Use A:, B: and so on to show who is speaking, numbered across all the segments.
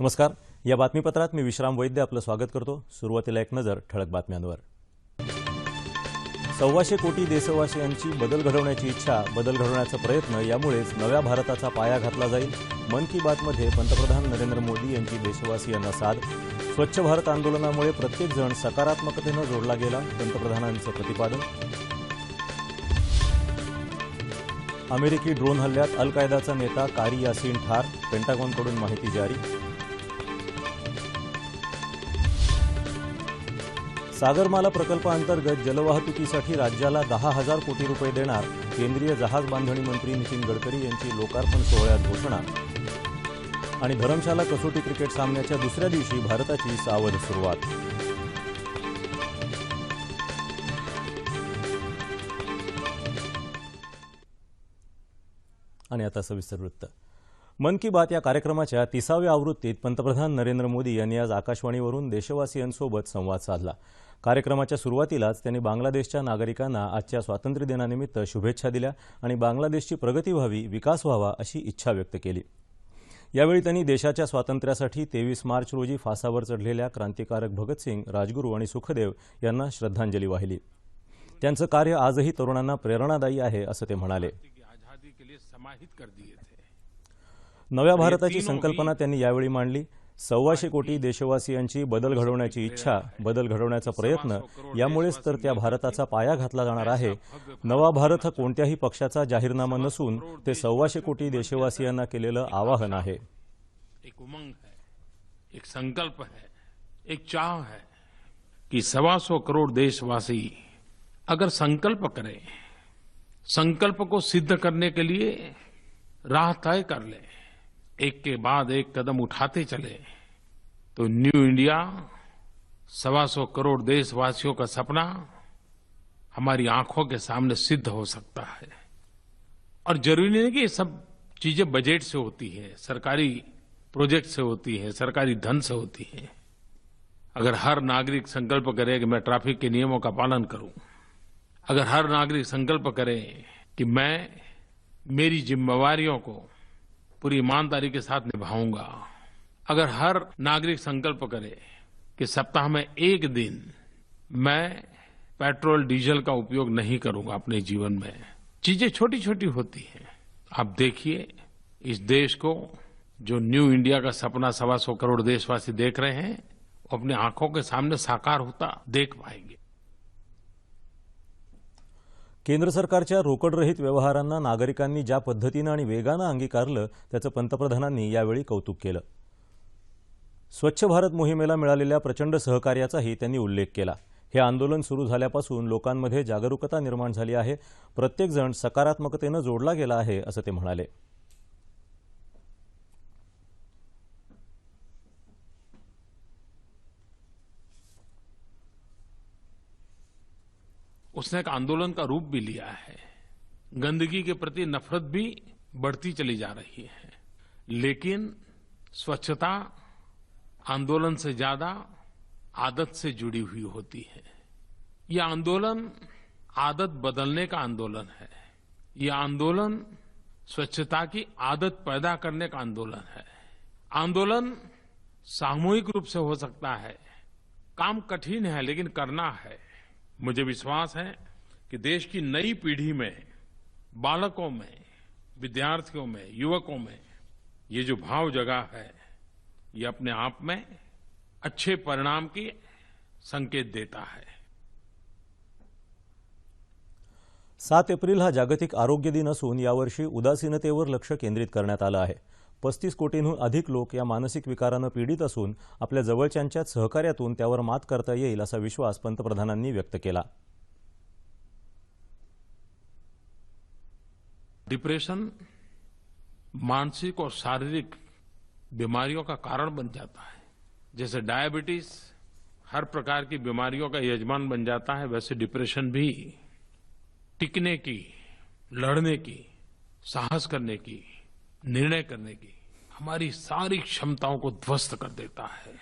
A: नमस्कार. या बातमीपत्रात मी विश्राम वैद्य आपलं स्वागत करतो. सुरुवातीला एक नजर ठळक बातम्यांवर. सव्वाशे कोटी देशवासियांची बदल घडवण्याची इच्छा बदल घडवण्याचा प्रयत्न यामुळेच नव्या भारताचा पाया घातला जाईल. मन की बातमध्ये पंतप्रधान नरेंद्र मोदी यांची देशवासियांना साथ स्वच्छ भारत आंदोलनामुळे प्रत्येक जण सकारात्मकतेनं जोडला गेला पंतप्रधानांचं प्रतिपादन. अमेरिकी ड्रोन हल्ल्यात अल कायदाचा नेता कारी यासीन ठार पेंटागॉनकडून माहिती जारी. सागरमाला प्रकल्पाअंतर्गत जलवाहतुकीसाठी राज्याला दहा हजार कोटी रुपये देणार केंद्रीय जहाज बांधणी मंत्री नितीन गडकरी यांची लोकार्पण सोहळ्यात घोषणा. आणि धरमशाला कसोटी क्रिकेट सामन्याच्या दुसऱ्या दिवशी भारताची सावध सुरुवात. आणि आता सविस्तर वृत्त. मन की बात या कार्यक्रमाच्या तिसाव्या आवृत्तीत पंतप्रधान नरेंद्र मोदी यांनी आज आकाशवाणीवरून देशवासियांसोबत संवाद साधला. कार्यक्रमाच्या सुरुवातीलाच त्यांनी बांगलादेशच्या नागरिकांना आजच्या स्वातंत्र्य दिनानिमित्त शुभेच्छा दिल्या आणि बांगलादेशची प्रगती व्हावी विकास व्हावा अशी इच्छा व्यक्त केली. यावेळी त्यांनी देशाच्या स्वातंत्र्यासाठी तेवीस मार्च रोजी फासावर चढलेल्या क्रांतिकारक भगतसिंग राजगुरू आणि सुखदेव यांना श्रद्धांजली वाहिली. त्यांचं कार्य आजही तरुणांना प्रेरणादायी आहे असं ते म्हणाले. नव्या भारताची संकल्पना त्यांनी यावेळी मांडली. सव्वाशे कोटी देशवासियांची बदल घडवण्याची इच्छा बदल घडवण्याचा प्रयत्न यामुळेच तर त्या भारताचा पाया घातला जाणार आहे. नवा भारत हा कोणत्याही पक्षाचा जाहीरनामा नसून ते सव्वाशे कोटी देशवासियांना केलेलं आवाहन आहे.
B: एक उमंग है एक संकल्प है एक चाह है कि सवा सौ करोड़ देशवासी अगर संकल्प करें संकल्प को सिद्ध करने के लिए राह तय कर ले। एक के बाद एक कदम उठाते चले। तो न्यू इंडिया, सवा सौ करोड़ देशवासियों का सपना हमारी आँखों के सामने सिद्ध हो सकता है। और ज़रूरी नहीं कि ये सब चीज़ें बजट से होती है, सरकारी प्रोजेक्ट से होती है, सरकारी धन से होती है। अगर हर नागरिक संकल्प करे कि मैं ट्रैफ़िक के नियमों का पालन करूँ, अगर हर नागरिक संकल्प करे कि मैं मेरी जिम्मेवारियों को पूरी ईमानदारी के साथ निभाऊँगा। अगर हर नागरिक संकल्प करे कि सप्ताह में एक दिन मैं पेट्रोल, डीजल का उपयोग नहीं करूँगा अपने जीवन में, चीज़ें छोटी छोटी होती हैं। आप देखिए, इस देश को जो न्यू इंडिया का सपना सवा सौ करोड़ देशवासी देख रहे हैं, वो अपने आँखों के सामने साकार होता देख पाएँगे।
A: केंद्र सरकारच्या रोकडरहित व्यवहारांना नागरिकांनी ज्या पद्धतीनं आणि वेगानं अंगीकारलं त्याचं पंतप्रधानांनी यावेळी कौतुक केलं. स्वच्छ भारत मोहिमेला मिळालेल्या प्रचंड सहकार्याचाही त्यांनी उल्लेख केला. हे आंदोलन सुरू झाल्यापासून लोकांमध्ये जागरूकता निर्माण झाली आहे. प्रत्येकजण सकारात्मकतेनं जोडला गेला आहे असं ते म्हणाले.
B: उसने एक आंदोलन का रूप भी लिया है। गंदगी के प्रति नफरत भी बढ़ती चली जा रही है। लेकिन स्वच्छता आंदोलन से ज़्यादा आदत से जुड़ी हुई होती है। यह आंदोलन आदत बदलने का आंदोलन है। यह आंदोलन स्वच्छता की आदत पैदा करने का आंदोलन है। आंदोलन सामूहिक रूप से हो सकता है। काम कठिन है, लेकिन करना है। मुझे विश्वास है कि देश की नई पीढ़ी में, बालकों में, विद्यार्थियों में, युवकों में ये जो भाव जगा है, ये अपने आप में अच्छे परिणाम की संकेत देता है।
A: सात एप्रिल हा जागतिक आरोग्य दिन असून यावर्षी उदासीनतेवर लक्ष केंद्रित करण्यात आलं आहे. पस्तीस कोटींहून अधिक लोक या मानसिक विकारानं पीडित असून आपल्या जवळच्यांच्या सहकार्यातून त्यावर मात करता येईल असा विश्वास पंतप्रधानांनी व्यक्त केला.
B: डिप्रेशन मानसिक और शारीरिक बीमारियों का कारण बन जाता है। जैसे डायबिटीज़ हर प्रकार की बीमारियों का यजमान बन जाता है, वैसे डिप्रेशन भी टिकने की, लड़ने की, साहस करने की निर्णय करने की हमारी सारी क्षमताओं को ध्वस्त कर देता है।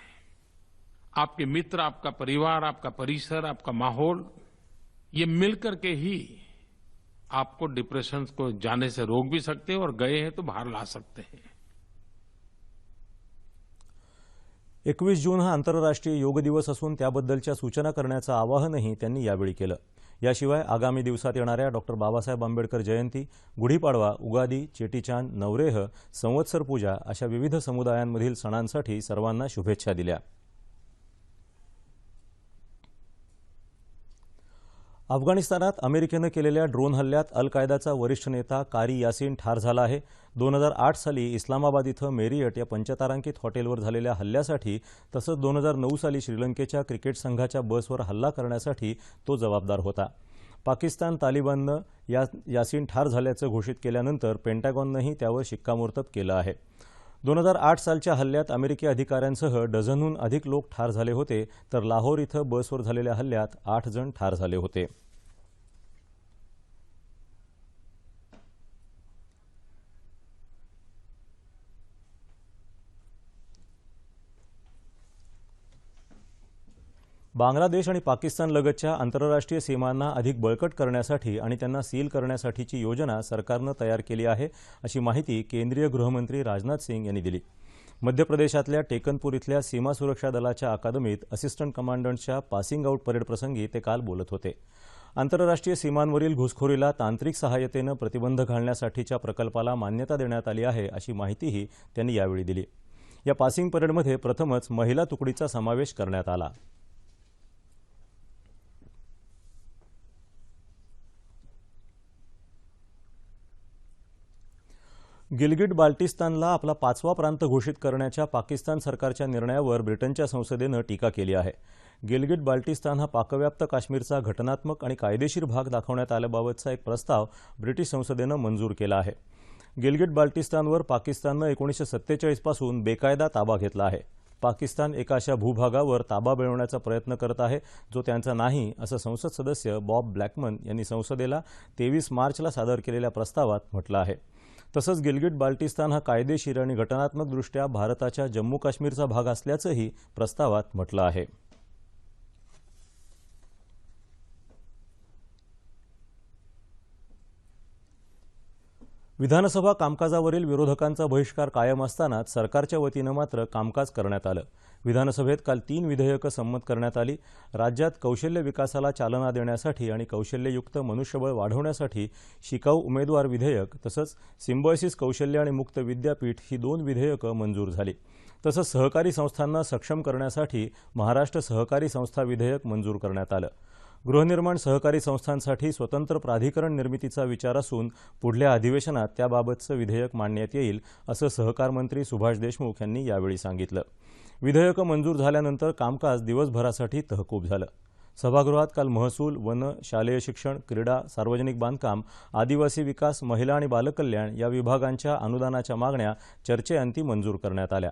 B: आपके मित्र आपका परिवार आपका परिसर आपका माहौल ये मिलकर के ही आपको डिप्रेशन को जाने से रोक भी सकते हैं और गए हैं तो बाहर ला सकते हैं।
A: एकवीस जून हा आंतरराष्ट्रीय योग दिवस असून त्याबद्दलच्या सूचना करण्याचं आवाहनही त्यांनी यावेळी केलं. याशिवाय आगामी दिवसात येणाऱ्या डॉक्टर बाबासाहेब आंबेडकर जयंती गुढीपाडवा उगादी चेटीचांद नवरेह संवत्सर पूजा अशा विविध समुदायांमधील सणांसाठी सर्वांना शुभेच्छा दिल्या. अफगाणिस्तानात अमेरिकेनं केलेल्या ड्रोन हल्ल्यात अल कायदाचा वरिष्ठ नेता कारी यासीन ठार झाला आहे. दोन हजार आठ साली इस्लामाबाद इथं मेरियट या पंचतारांकित हॉटेलवर झालेल्या हल्ल्यासाठी तसंच दोन हजार नऊ साली श्रीलंकेच्या क्रिकेट संघाच्या बसवर हल्ला करण्यासाठी तो जबाबदार होता. पाकिस्तान तालिबाननं या यासीन ठार झाल्याचं घोषित केल्यानंतर पेंटागॉननंही त्यावर शिक्कामोर्तब केलं आहे. दोन हजार आठ सालच्या हल्ल्यात अमेरिकी अधिकाऱ्यांसह डझनहून अधिक लोक ठार झाले होते तर लाहोर इथं बसवर झालेल्या हल्ल्यात आठ जण ठार झाले होते. बांगलादेश आणि पाकिस्तान लगतच्या आंतरराष्ट्रीय सीमांना अधिक बळकट करण्यासाठी आणि त्यांना सील करण्यासाठीची योजना सरकारनं तयार केली आहे अशी माहिती केंद्रीय गृहमंत्री राजनाथ सिंग यांनी दिली. मध्य प्रदेशातल्या टेकनपूर इथल्या सीमा सुरक्षा दलाच्या अकादमीत असिस्टंट कमांडंटच्या पासिंग आऊट परेड प्रसंगी ते काल बोलत होते. आंतरराष्ट्रीय सीमांवरील घुसखोरीला तांत्रिक सहाय्यतेनं प्रतिबंध घालण्यासाठीच्या प्रकल्पाला मान्यता देण्यात आली आहे अशी माहितीही त्यांनी यावेळी दिली. या पासिंग परेडमध्ये प्रथमच महिला तुकडीचा समावेश करण्यात आला. गिलगिट बाल्टिस्तानला आपला पाचवा प्रांत घोषित करण्याच्या पाकिस्तान सरकारच्या निर्णयावर ब्रिटनच्या संसदेनं टीका केली आहे. गिलगिट बाल्टिस्तान हा पाकव्याप्त काश्मीरचा घटनात्मक आणि कायदेशीर भाग दाखवण्यात आल्याबाबतचा एक प्रस्ताव ब्रिटिश संसदेनं मंजूर केला आहे. गिलगिट बाल्टिस्तानवर पाकिस्ताननं एकोणीसशे सत्तेचाळीसपासून बेकायदा ताबा घेतला आहे. पाकिस्तान एका अशा भूभागावर ताबा मिळवण्याचा प्रयत्न करत आहे जो त्यांचा नाही असं संसद सदस्य बॉब ब्लॅकमन यांनी संसदेला तेवीस मार्चला सादर केलेल्या प्रस्तावात म्हटलं आहे. तसंच गिलगिट बाल्टिस्तान हा कायदेशीर आणि घटनात्मकदृष्ट्या भारताच्या जम्मू काश्मीरचा भाग असल्याचंही प्रस्तावात म्हटलं आहे. विधानसभा कामकाजावरील विरोधकांचा बहिष्कार कायम असतानाच सरकारच्या वतीनं मात्र कामकाज करण्यात आलं. विधानसभेत काल तीन विधेयकं संमत करण्यात आली. राज्यात कौशल्य विकासाला चालना देण्यासाठी आणि कौशल्ययुक्त मनुष्यबळ वाढवण्यासाठी शिकाऊ उमेदवार विधेयक तसंच सिम्बॉयसिस कौशल्य आणि मुक्त विद्यापीठ ही दोन विधेयकं मंजूर झाली. तसंच सहकारी संस्थांना सक्षम करण्यासाठी महाराष्ट्र सहकारी संस्था विधेयक मंजूर करण्यात आलं. गृहनिर्माण सहकारी संस्थांसाठी स्वतंत्र प्राधिकरण निर्मितीचा विचार असून पुढल्या अधिवेशनात त्याबाबतचं विधेयक मांडण्यात येईल असं सहकार मंत्री सुभाष देशमुख यांनी यावेळी सांगितलं. विधेयकं मंजूर झाल्यानंतर कामकाज दिवसभरासाठी तहकूब झालं. सभागृहात काल महसूल वन शालेय शिक्षण क्रीडा सार्वजनिक बांधकाम आदिवासी विकास महिला आणि बालकल्याण या विभागांच्या अनुदानाच्या मागण्या चर्चेअंती मंजूर करण्यात आल्या.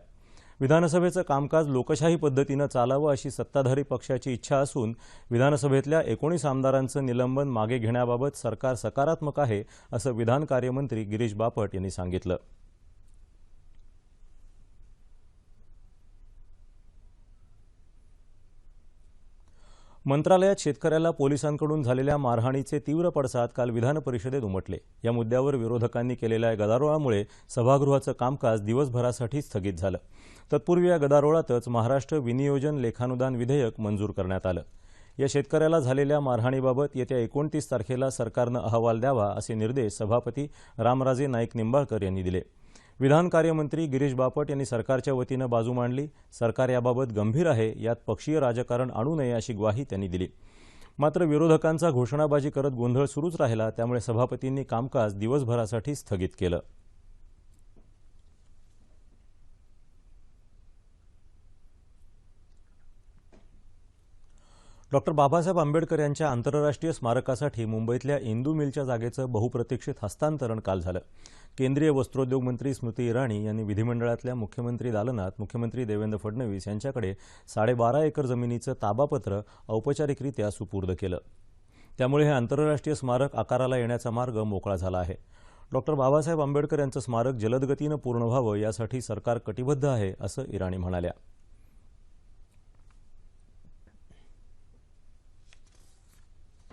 A: विधानसभेचं कामकाज लोकशाही पद्धतीनं चालावं अशी सत्ताधारी पक्षाची इच्छा असून विधानसभेतल्या एकोणीस आमदारांचं निलंबन मागे घेण्याबाबत सरकार सकारात्मक आहे असं विधान कार्यमंत्री गिरीश बापट यांनी सांगितलं. मंत्रालयात शेतकऱ्याला पोलिसांकडून झालेल्या मारहाणीचे तीव्र पडसाद काल विधान परिषदेत उमटले. या मुद्द्यावर विरोधकांनी केलेल्या गदारोळामुळे सभागृहाचं कामकाज दिवसभरासाठी स्थगित झालं. तत्पूर्वी या गदारोळातच महाराष्ट्र विनियोजन लेखानुदान विधेयक मंजूर करण्यात आलं. या शेतकऱ्याला झालेल्या मारहाणीबाबत येत्या एकोणतीस तारखेला सरकारनं अहवाल द्यावा असे निर्देश सभापती रामराजे नाईक निंबाळकर यांनी दिले. विधान कार्यमंत्री गिरीश बापट यांनी सरकारच्या वतीनं बाजू मांडली. सरकार याबाबत गंभीर आहे यात पक्षीय राजकारण आणू नये अशी ग्वाही त्यांनी दिली. मात्र विरोधकांचा घोषणाबाजी करत गोंधळ सुरूच राहिला त्यामुळे सभापतींनी कामकाज दिवसभरासाठी स्थगित केलं. डॉक्टर बाबासाहेब आंबेडकर यांच्या आंतरराष्ट्रीय स्मारकासाठी मुंबईतल्या इंदू मिलच्या जागेचं बहुप्रतीक्षित हस्तांतरण काल झालं. केंद्रीय वस्त्रोद्योग मंत्री स्मृती इराणी यांनी विधिमंडळातल्या मुख्यमंत्री दालनात मुख्यमंत्री देवेंद्र फडणवीस यांच्याकडे साडेबारा एकर जमिनीचं ताबापत्र औपचारिकरित्या सुपूर्द केलं. त्यामुळे हे आंतरराष्ट्रीय स्मारक आकाराला येण्याचा मार्ग मोकळा झाला आहे. डॉक्टर बाबासाहेब आंबेडकर यांचं स्मारक जलदगतीनं पूर्ण व्हावं यासाठी सरकार कटिबद्ध आहे असं इराणी म्हणाल्या.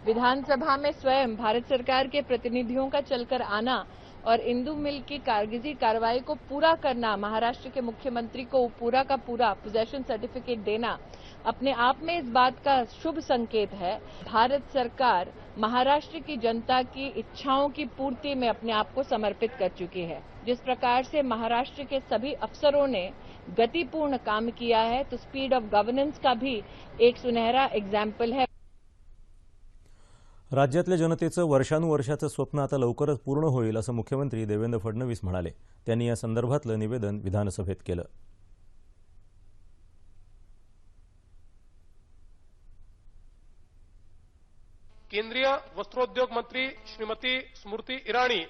C: विधानसभा में स्वयं भारत सरकार के प्रतिनिधियों का चलकर आना और इंदू मिल की कारगिजी कार्रवाई को पूरा करना, महाराष्ट्र के मुख्यमंत्री को पूरा का पूरा पोजेशन सर्टिफिकेट देना, अपने आप में इस बात का शुभ संकेत है। भारत सरकार महाराष्ट्र की जनता की इच्छाओं की पूर्ति में अपने आप को समर्पित कर चुकी है। जिस प्रकार से महाराष्ट्र के सभी अफसरों ने गतिपूर्ण काम किया है तो स्पीड ऑफ़ गवर्नेंस का भी एक सुनहरा एग्ज़ाम्पल है।
A: राज्यातल्या जनतेचं वर्षानुवर्षाचं स्वप्न आता लवकरच पूर्ण होईल असं मुख्यमंत्री देवेंद्र फडणवीस म्हणाले. त्यांनी या संदर्भातलं निवेदन विधानसभेत केलं.
D: केंद्रीय वस्त्रोद्योग मंत्री श्रीमती स्मृती इराणी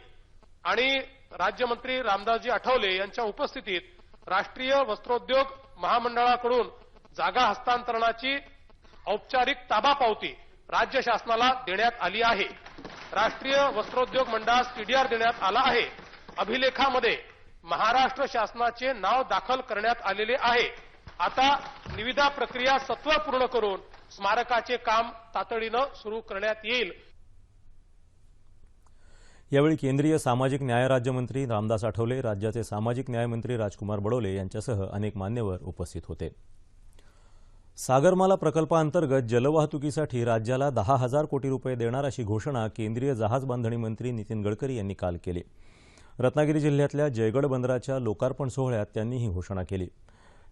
D: आणि राज्यमंत्री रामदासजी आठवले यांच्या उपस्थितीत राष्ट्रीय वस्त्रोद्योग महामंडळाकडून जागा हस्तांतरणाची औपचारिक ताबा पावती राज्य शासनाला देण्यात आली आहे. राष्ट्रीय वस्त्रोद्योग मंडळास टीडीआर देण्यात आला आहे. अभिलेखामध्ये महाराष्ट्र शासनाचे नाव दाखल करण्यात आलेले आहे. आता निविदा प्रक्रिया सत्व पूर्ण करून स्मारकाचे काम तातडीनं सुरू करण्यात येईल.
A: यावेळी केंद्रीय सामाजिक न्याय राज्यमंत्री रामदास आठवले राज्याचे सामाजिक न्यायमंत्री राजकुमार बडोले यांच्यासह अनेक मान्यवर उपस्थित होते. सागरमाला प्रकल्पाअंतर्गत जलवाहतुकीसाठी राज्याला दहा हजार कोटी रुपये देणार अशी घोषणा केंद्रीय जहाज बांधणी मंत्री नितीन गडकरी यांनी काल केली. रत्नागिरी जिल्ह्यातल्या जयगड बंदराच्या लोकार्पण सोहळ्यात त्यांनी ही घोषणा केली.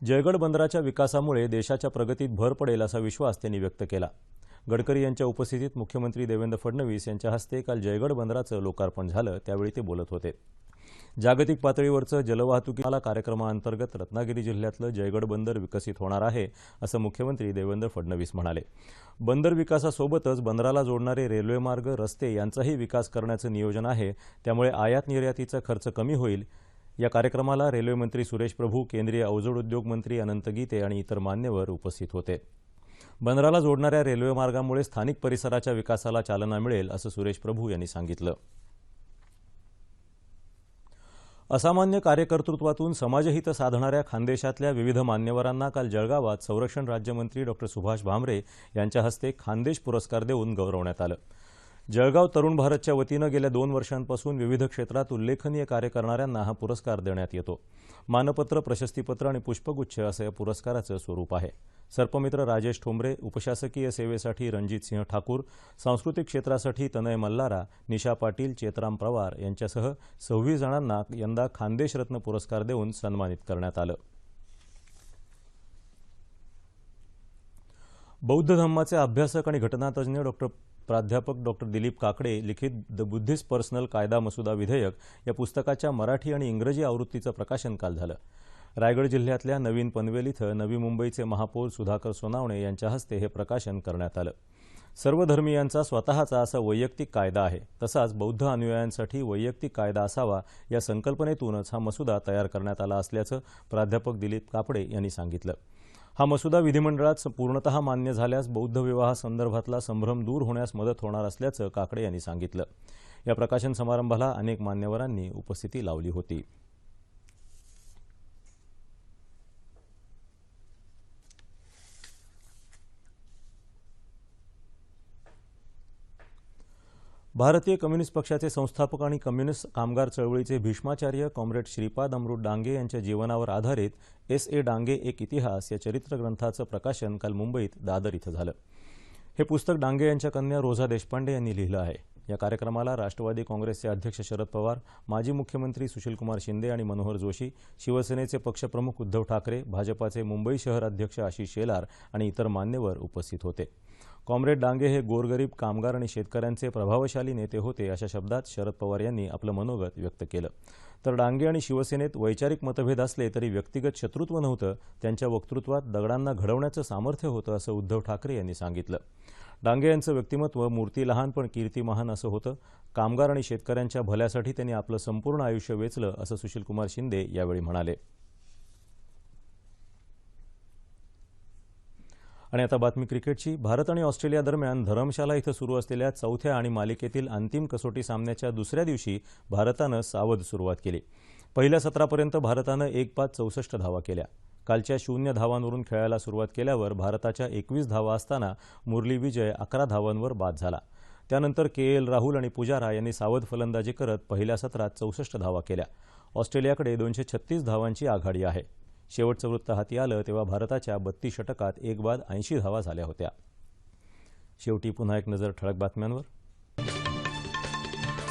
A: जयगड बंदराच्या विकासामुळे देशाच्या प्रगतीत भर पडेल असा विश्वास त्यांनी व्यक्त केला. गडकरी यांच्या उपस्थितीत मुख्यमंत्री देवेंद्र फडणवीस यांच्या हस्ते काल जयगड बंदराचं लोकार्पण झालं त्यावेळी ते बोलत होते. जागतिक पातळीवरचं जलवाहतुकीला कार्यक्रमाअंतर्गत रत्नागिरी जिल्ह्यातलं जयगड बंदर विकसित होणार आहे असं मुख्यमंत्री देवेंद्र फडणवीस म्हणाले. बंदर विकासासोबतच बंदराला जोडणारे रेल्वेमार्ग रस्ते यांचाही विकास करण्याचं नियोजन आहे त्यामुळे आयात निर्यातीचा खर्च कमी होईल. या कार्यक्रमाला रेल्वेमंत्री सुरेश प्रभू केंद्रीय अवजड उद्योग मंत्री अनंत गीते आणि इतर मान्यवर उपस्थित होते. बंदराला जोडणाऱ्या रेल्वेमार्गामुळे स्थानिक परिसराच्या विकासाला चालना मिळेल असं सुरेश प्रभू यांनी सांगितलं. असामान्य कार्यकर्तृत्वातून समाजहित साधणाऱ्या खानदेशातल्या विविध मान्यवरांना काल जळगावात संरक्षण राज्यमंत्री डॉक्टर सुभाष भामरे यांच्या हस्ते खानदेश पुरस्कार देऊन गौरवण्यात आलं. जळगाव तरुण भारतच्या वतीनं गेल्या दोन वर्षांपासून विविध क्षेत्रात उल्लेखनीय कार्य करणाऱ्यांना हा पुरस्कार देण्यात येतो. मानपत्र प्रशस्तीपत्र आणि पुष्पगुच्छ असं या पुरस्काराचं स्वरूप आहे. सर्पमित्र राजेश ठोंबरे उपशासकीय सेवेसाठी रणजित सिंह ठाकूर सांस्कृतिक क्षेत्रासाठी तनय मल्लारा निशा पाटील चेतराम पवार यांच्यासह सव्वीस जणांना यंदा खानदेश रत्न पुरस्कार देऊन सन्मानित करण्यात आलं. बौद्ध धम्माचे अभ्यासक आणि घटनातज्ञ डॉक्टर प्राध्यापक डॉक्टर दिलीप काकडे लिखित द बुद्धिस्ट पर्सनल कायदा मसुदा विधेयक या पुस्तकाच्या मराठी आणि इंग्रजी आवृत्तीचं प्रकाशन काल झालं. रायगड जिल्ह्यातल्या नवीन पनवेल इथं नवी मुंबईचे महापौर सुधाकर सोनावणे यांच्या हस्ते हे प्रकाशन करण्यात आलं. सर्व धर्मियांचा स्वतःचा असा वैयक्तिक कायदा आहे. तसाच बौद्ध अनुयायांसाठी वैयक्तिक कायदा असावा या संकल्पनेतूनच हा मसुदा तयार करण्यात आला असल्याचं प्राध्यापक दिलीप कापडे यांनी सांगितलं. हा मसुदा विधिमंडळात पूर्णतः मान्य झाल्यास बौद्ध विवाहासंदर्भातला संभ्रम दूर होण्यास मदत होणार असल्याचं काकडे यांनी सांगितलं. या प्रकाशन समारंभाला अनेक मान्यवरांनी उपस्थिती लावली होती. भारतीय कम्युनिस्ट पक्षाचे संस्थापक आणि कम्युनिस्ट कामगार चळवळीचे भीष्माचार्य कॉम्रेड श्रीपाद अमृत डांगे यांच्या जीवनावर आधारित एस ए डांगे एक इतिहास या चरित्र ग्रंथाचं प्रकाशन काल मुंबईत दादर इथं झालं. हे पुस्तक डांगे यांच्या कन्या रोझा देशपांडे यांनी लिहिलं आहे. या कार्यक्रमाला राष्ट्रवादी काँग्रेसचे अध्यक्ष शरद पवार माजी मुख्यमंत्री सुशीलकुमार शिंदे आणि मनोहर जोशी शिवसेनेचे पक्षप्रमुख उद्धव ठाकरे भाजपाचे मुंबई शहर अध्यक्ष आशिष शेलार आणि इतर मान्यवर उपस्थित होते. कॉम्रेड डांगे हे गोरगरीब कामगार आणि शेतकऱ्यांचे प्रभावशाली नेते होते अशा शब्दात शरद पवार यांनी आपलं मनोगत व्यक्त केलं. तर डांगे आणि शिवसेनेत वैचारिक मतभेद असले तरी व्यक्तिगत शत्रुत्व नव्हतं त्यांच्या वक्तृत्वात दगडांना घडवण्याचं सामर्थ्य होतं असं उद्धव ठाकरे यांनी सांगितलं. डांगे यांचं व्यक्तिमत्व मूर्ती लहान पण कीर्ती महान असं होतं. कामगार आणि शेतकऱ्यांच्या भल्यासाठी त्यांनी आपलं संपूर्ण आयुष्य वेचलं असं सुशीलकुमार शिंदे यावेळी म्हणाले. आणि आता बातमी क्रिकेटची. भारत आणि ऑस्ट्रेलिया दरम्यान धरमशाला इथं सुरू असलेल्या चौथ्या आणि मालिकेतील अंतिम कसोटी सामन्याच्या दुसऱ्या दिवशी भारतानं सावध सुरुवात केली. पहिल्या सत्रापर्यंत भारतानं एक पाच चौसष्ट धावा केल्या. कालच्या शून्य धावांवरून खेळायला सुरुवात केल्यावर भारताच्या एकवीस धावा असताना मुरली विजय अकरा धावांवर बाद झाला. त्यानंतर के एल राहुल आणि पुजारा यांनी सावध फलंदाजी करत पहिल्या सत्रात चौसष्ट धावा केल्या. ऑस्ट्रेलियाकडे दोनशे छत्तीस धावांची आघाडी आहे. शेवटचं वृत्त हाती आलं तेव्हा भारताच्या बत्तीस षटकात एक बाद ऐंशी धावा झाल्या होत्या. शेवटी पुन्हा एक नजर ठळक बातम्यांवर.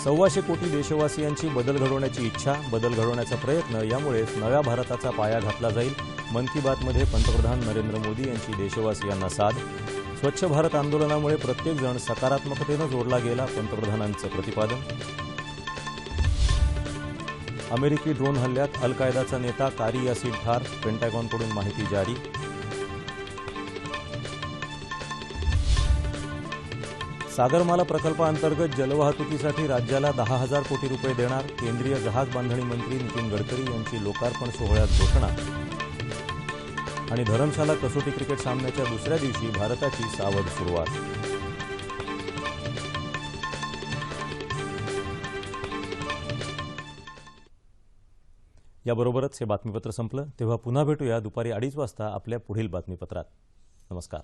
A: सव्वाशे कोटी देशवासियांची बदल घडवण्याची इच्छा बदल घडवण्याचा प्रयत्न यामुळेच नव्या भारताचा पाया घातला जाईल. मन की बातमध्ये पंतप्रधान नरेंद्र मोदी यांची देशवासियांना साथ स्वच्छ भारत आंदोलनामुळे प्रत्येकजण सकारात्मकतेनं जोडला गेला पंतप्रधानांचं प्रतिपादन. अमेरिकी ड्रोन हल्ल्यात अल कायदाचा नेता कारी यासीर ठार पेंटॅगॉनकडून माहिती जारी. सागरमाला प्रकल्पाअंतर्गत जलवाहतुकीसाठी राज्याला दहा हजार कोटी रुपये देणार केंद्रीय जहाज बांधणी मंत्री नितीन गडकरी यांची लोकार्पण सोहळ्यात घोषणा. आणि धरमशाला कसोटी क्रिकेट सामन्याच्या दुसऱ्या दिवशी भारताची सावध सुरुवात. याबरोबरच हे बातमीपत्र संपलं. तेव्हा पुन्हा भेटूया दुपारी अडीच वाजता आपल्या पुढील बातमीपत्रात. नमस्कार.